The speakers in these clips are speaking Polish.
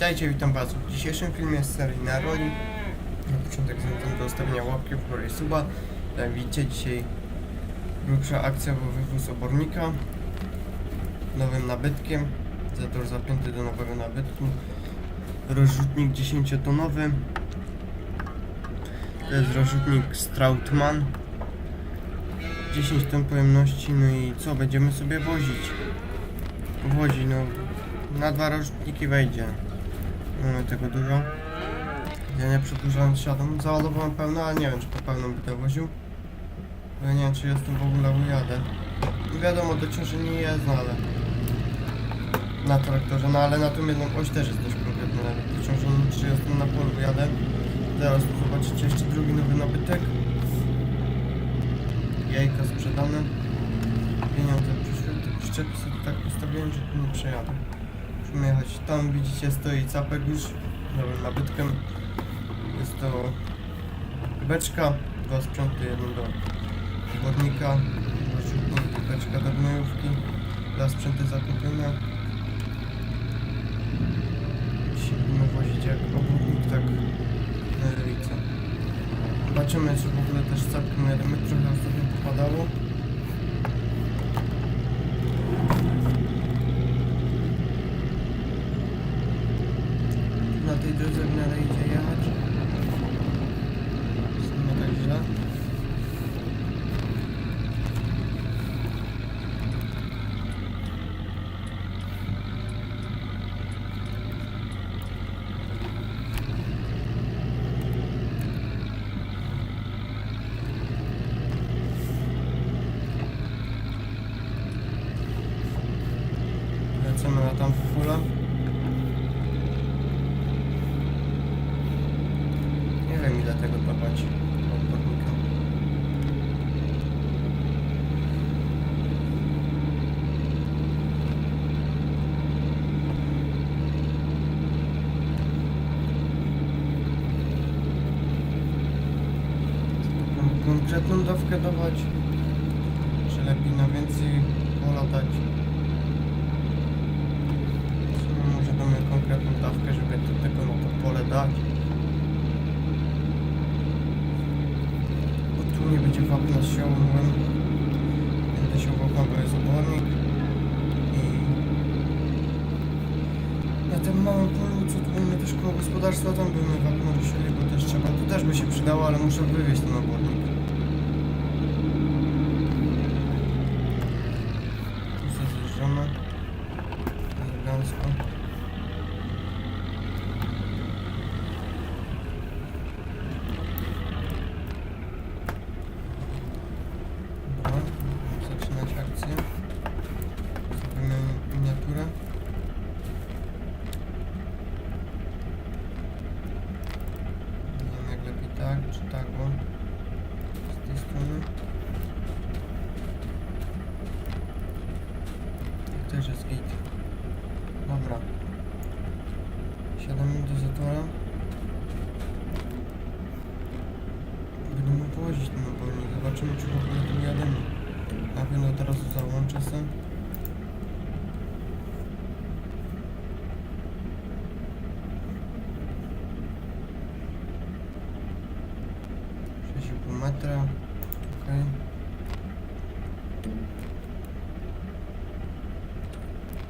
Witajcie, witam was w dzisiejszym filmie z serii na. Na początek zachęcam do ustawienia łapki w górę i suba. Jak widzicie, dzisiaj grubsza akcja, wywóz obornika nowym nabytkiem. Zator zapięty do nowego nabytku. Rozrzutnik 10-tonowy. To jest rozrzutnik Strautmann. 10 ton pojemności, no i co, będziemy sobie wozić. Wozi, no na dwa rozrzutniki wejdzie. Mamy tego dużo. Ja nie przedłużając siadam. Załadowałem pełno, ale nie wiem czy po pełną będę woził. Bo ja nie wiem czy jestem w ogóle ujadę. No wiadomo dociążenie nie jest, no ale na traktorze, no ale na tą jedną oś też jest dość konkretne nawet dociążenie, czy jestem na polu jadę. Zaraz zobaczycie jeszcze drugi nowy nabytek. Jajka sprzedane. Pieniądze przyszły, przyczepy sobie tak postawiłem, że tu nie przejadę. Musimy jechać. Tam widzicie stoi capek już nowym nabytkiem. Jest to beczka, dwa sprzęty, jeden do wodnika, beczka do gnojówki, dwa sprzęty zakupione. Dzisiaj będziemy wozić jak obłudnik, tak na lewica. Zobaczymy, czy w ogóle też całkiem jadymy, trochę ostatnio popadało. Na tej drodze w miarę idzie jechać. Nie tak źle. Lecimy na tamtą fulę. Nie wiem ile tego dawać odpornika. Dawkę dawać? Czy lepiej na więcej pola dać? W sumie Może damy konkretną dawkę, żeby to tylko na to pole dać. Bo tu nie będzie wapna z siałowym. Będę siłował wapno jest obornik. I na tym małym polu, co tu mamy też koło gospodarstwa, tam byśmy wapno ruszyli, bo też trzeba, tu też by się przydało, ale muszę wywieźć ten obornik. Tu sobie zjeżdżamy. Elegancko. Dobra, będziemy zaczynać akcję. Zrobimy miniaturę. Nie wiem jak lepiej tak, czy tak, bo z tej strony. Tu Też jest git. Dobra. Siadamy do zatora. Będziemy położyć ten obornik. Zobaczymy, czy w ogóle tu jademy. Na pewno teraz załączę se. Sześć i pół metra. Okej.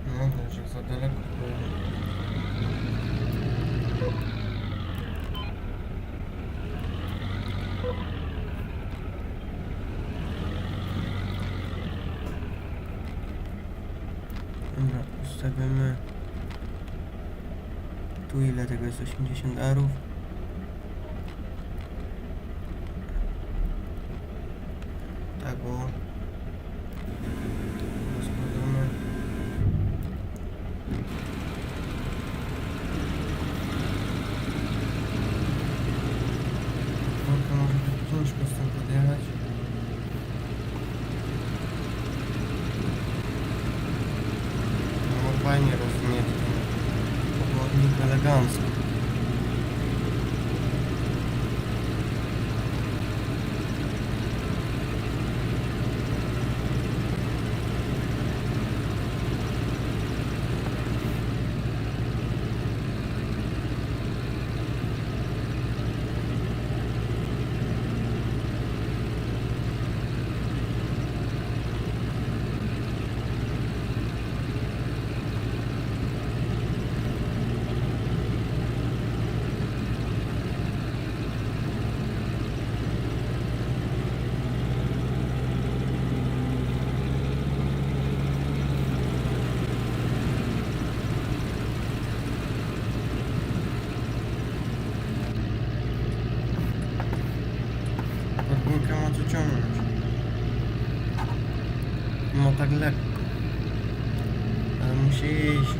No, że za daleko pojedzie. Dobra, ustawimy tu ile tego jest? 80 arów No fajnie rozumie ten powodnik elegancko. lekko. Ale musi iść.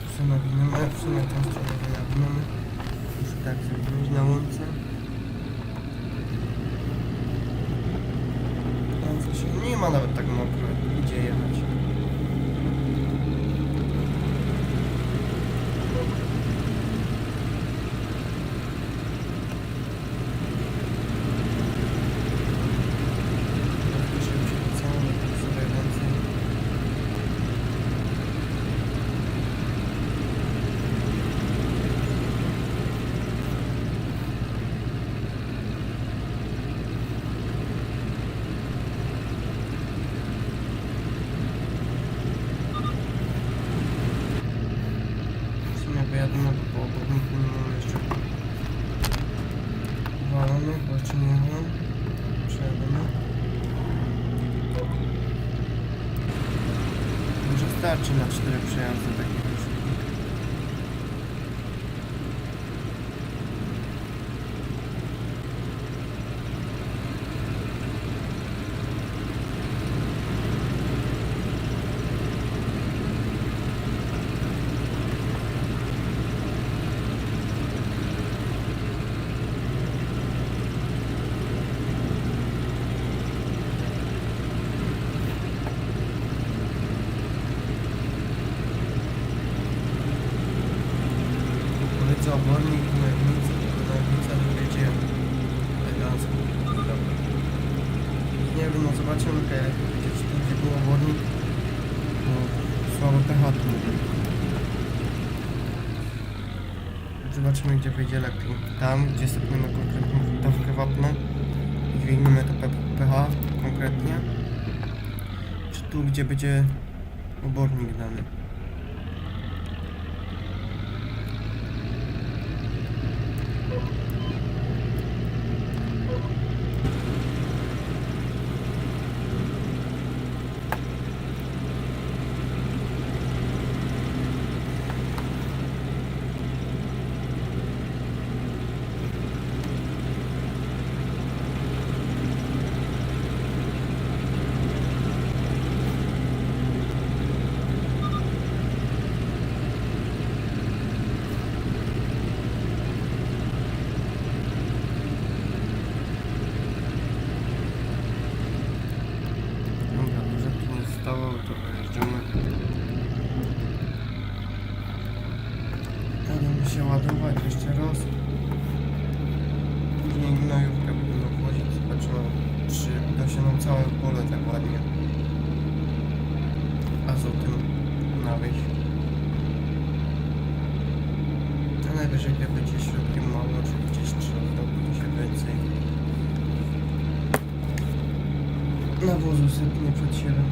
Tu sobie nawinąmy, w sumie tą stronę nie nawinąmy. Już tak zrobić na łące. Tam coś nie ma nawet tak mokro, idzie jechać. Rozproszyłem się całą, tak sobie więcej. Pojadę na to po nie mam jeszcze walony, bo jeszcze nie mam. Przejadę Może starczy na cztery przejazdy takiego Powiedz obornik, Legnica, tylko Legnica dojedzie elegancko. Nie wiem, no zobaczymy tu gdzie był obornik, bo słabo pH tu mówię. Zobaczymy gdzie wyjdzie lepiej. Tam, gdzie stopniemy konkretną dawkę wapna i dźwigniemy to pH konkretnie, czy tu, gdzie będzie obornik dany. Dobra, dużo tu nie zostało, to wyjeżdżamy. Ładować jeszcze raz. Później gnojówkę będziemy wchodzić, zobaczymy czy uda się nam całe pole tak ładnie azotem nawieść. A najwyżej jak będzie środkiem mało, czy gdzieś trzeba się więcej. Nawozu sypnie przed siebie.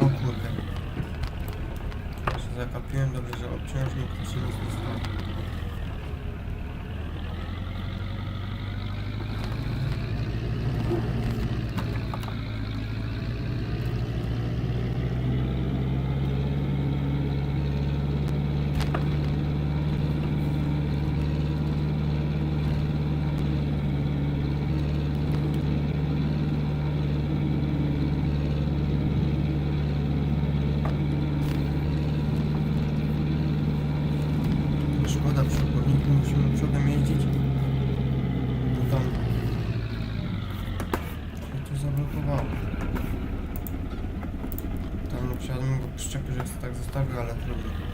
O kurde. Ja się zakapiłem, dobrze, że obciążnik to się nie został. Szkoda przy oborniku, musimy przodem jeździć. No tam. Co tu zablokowało? Tam no przejadłem go przyczepię, że tak zostawił, ale trudno.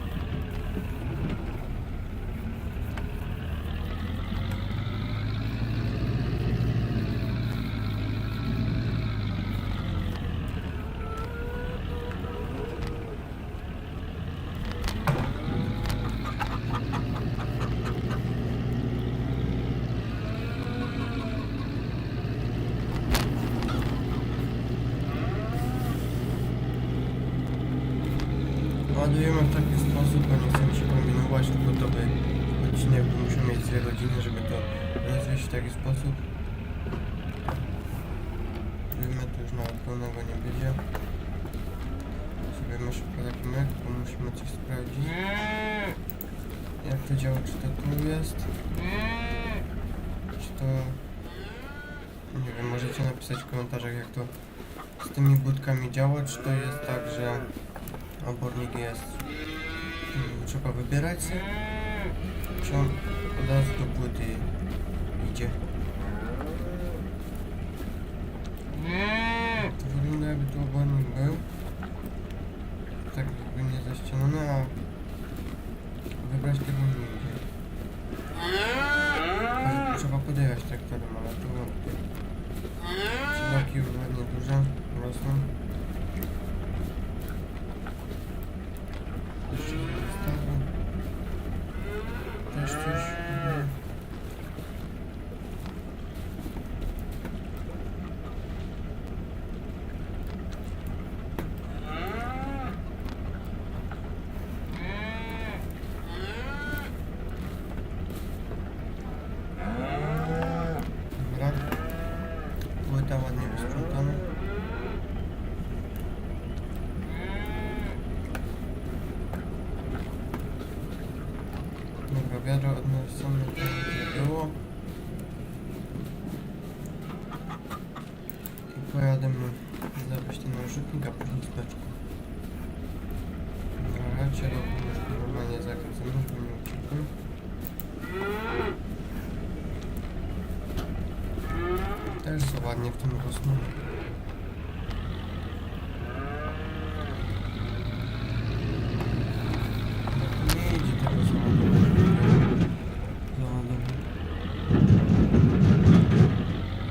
Ładujemy w taki sposób, bo nie chcemy się kombinować, tylko to by odcinek musiał mieć dwie godziny, żeby to rozwieść w taki sposób. Wiemy, to już nawet pełnego nie będzie. Zrobimy szybko taki myk, bo musimy coś sprawdzić. Jak to działa, czy to tu jest? Czy to... Nie wiem, możecie napisać w komentarzach jak to z tymi budkami działa, czy to jest tak, że obornik jest... mm, Trzeba wybierać się? Czy od razu do płyty idzie? To wygląda jakby tu obornik był. Tak jakby nie zaścianony, a wybrać tego nie idzie. Może Trzeba podjechać traktorem, ale tu Cielaki już ładnie duże, rosną. Jeszcze nie zostało. Też coś. mhm. Dobra. Płyta ładnie wysprzątana. Dobra, wiadro odnoszone tam gdzie było. I pojadę zabrać ten narzutnik, a później z beczką. Na racie robię już normalnie zakręcony, żeby nie uciekł. Też są ładnie w tym rosną. No to nie idzie tego załadowania. Załadowania.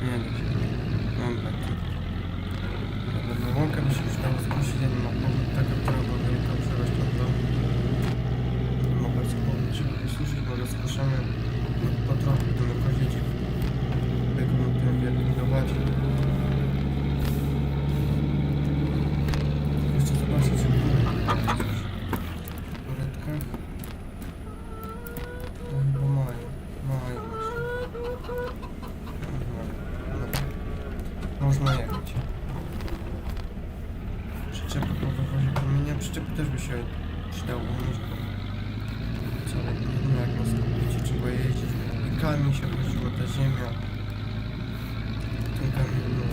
Nie da się. Mam beki. Dobra, łąkę by się przydało zgłosić, ja nie mam powód, taka która była wielka przerość na to. Nie ma bardzo powód, żeby wysłużyć, bo rozkuszamy po trochu będziemy kozić biegną tym wielkim doładzie. Jeszcze zobaczyć, czy było coś w poradkach. To chyba mają. Mają myślę. Aha, dobra. Można jechać. Przyczepy po wywozie kamienia. Przyczepy też by się przydało umieć, bo co no jak na skupicie trzeba jeździć. I kamień się chodziło, ta ziemia. Ten kamień, no,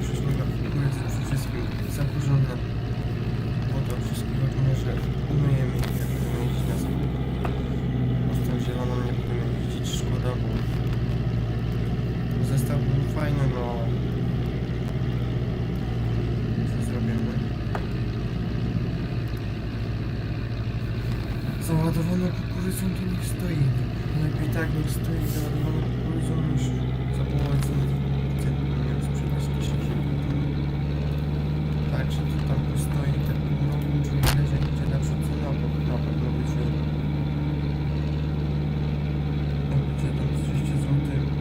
przecież mega jest przy wszystkim zaburzone. Woda wszystkiego że umyjemy i jak będziemy jeździć na sklepie. Z tą zieloną nie będziemy jeździć, szkoda, bo zestaw był fajny, no ale co zrobimy? Załadowana kukurydzą to niech stoi. Lepiej tak niech stoi załadowana kukurydzą niż zapołować za tym, nie wiem, sprzedać na sieci. Tak, że to tam postoi tak pół roku, czy ile się będzie lepsza cena, bo na pewno będzie jak będzie tam 200 zł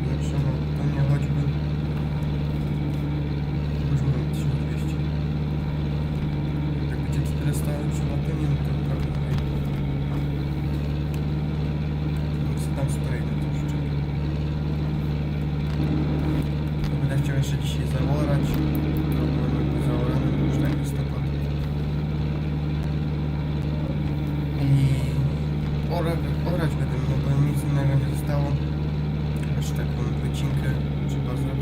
lepsza, no to nie choćby weźmy 1200. Jak będzie 400 lepsza na to nie no to prawie co tam stoi na tym szczepie. To będę chciał jeszcze dzisiaj zaorać. To mamy zaorany już tak listopad. I orać, orać będę, bo nic innego nie zostało. Jeszcze taką wycinkę trzeba zrobić.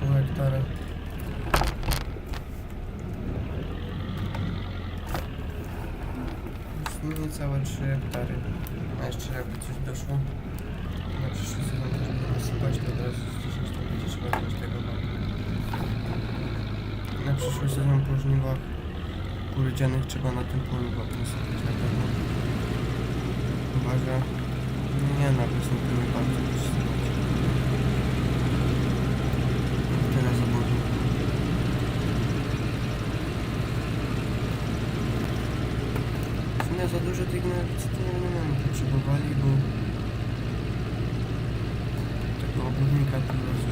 pół hektara. Już niecałe 3 hektary. A jeszcze jakby coś doszło na przyszły sezon, to żeby wysypać, to teraz z 10 do 50 lat tego mamy. Na przyszły sezon po żniwach kurydzianych trzeba na tym polu wapnie sypać na pewno. Uważa, nie na pewno tyle bardzo potrzebowali, bo tego obrony negatywu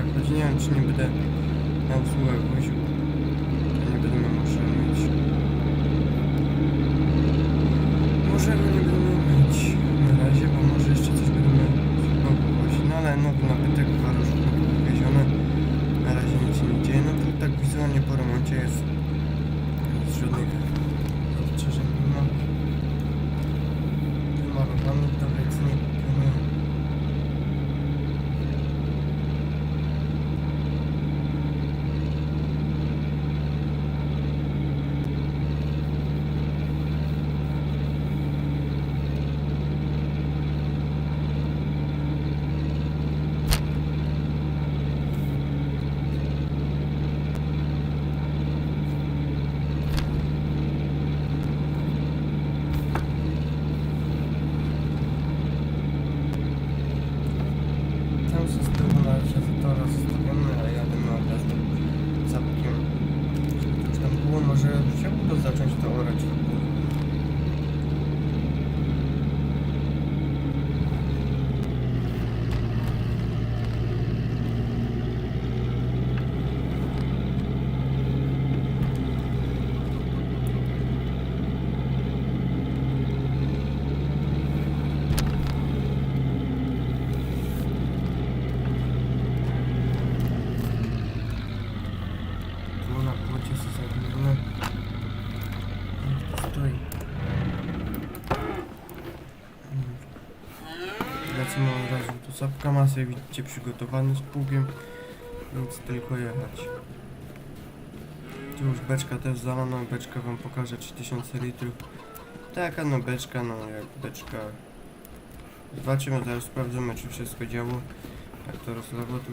还是你，还是你，不太……咱说吧，你说。Sapka masy widzicie przygotowany z pługiem, więc tylko jechać. Tu już beczka też zalana, beczka wam pokażę 3000 litrów. Taka no beczka, no jak beczka. Zobaczymy, zaraz sprawdzimy czy wszystko działo. Jak to rozlało, tu